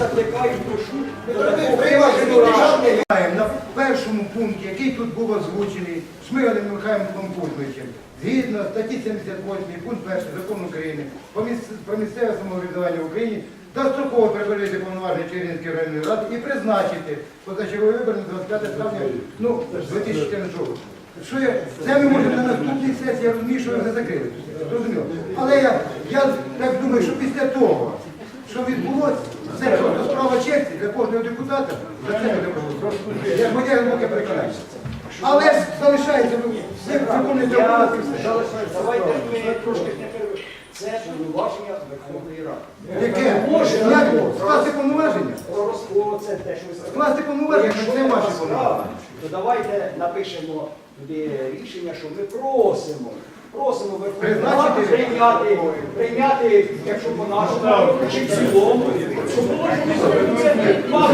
закликаю, прошу. до Ми такого приймаємо приймати державний на першому пункті, який тут був озвучений Шмигалем Михайлом Кузьмичем, згідно статті 78 пункт 1 закону України про місцеве самоврядування в Україні достроково припинити повноваження Чернівської районної ради і призначити позачергові вибори на 25 травня ну, 2014 року. Що я, це ми можемо на наступній сесії, я розумію, що ви вже закрили. Зрозуміло. Але я, я так думаю, що після того, що відбулося, справа честі для кожного депутата, за це буде проголосувати. Я моє глибоке переконання. Але ж залишається все законне Я давайте ми трошки. Це повноваження Верховної Ради. Яке? Можна Як? Скласти повноваження? Про розкол це те, що ви сказали. Скласти повноваження, Якщо це ваші повноваження. то давайте напишемо рішення, що ми просимо. Просимо Верховну Раду прийняти, прийняти, якщо по нашому, чи в цілому, щоб ми. Це два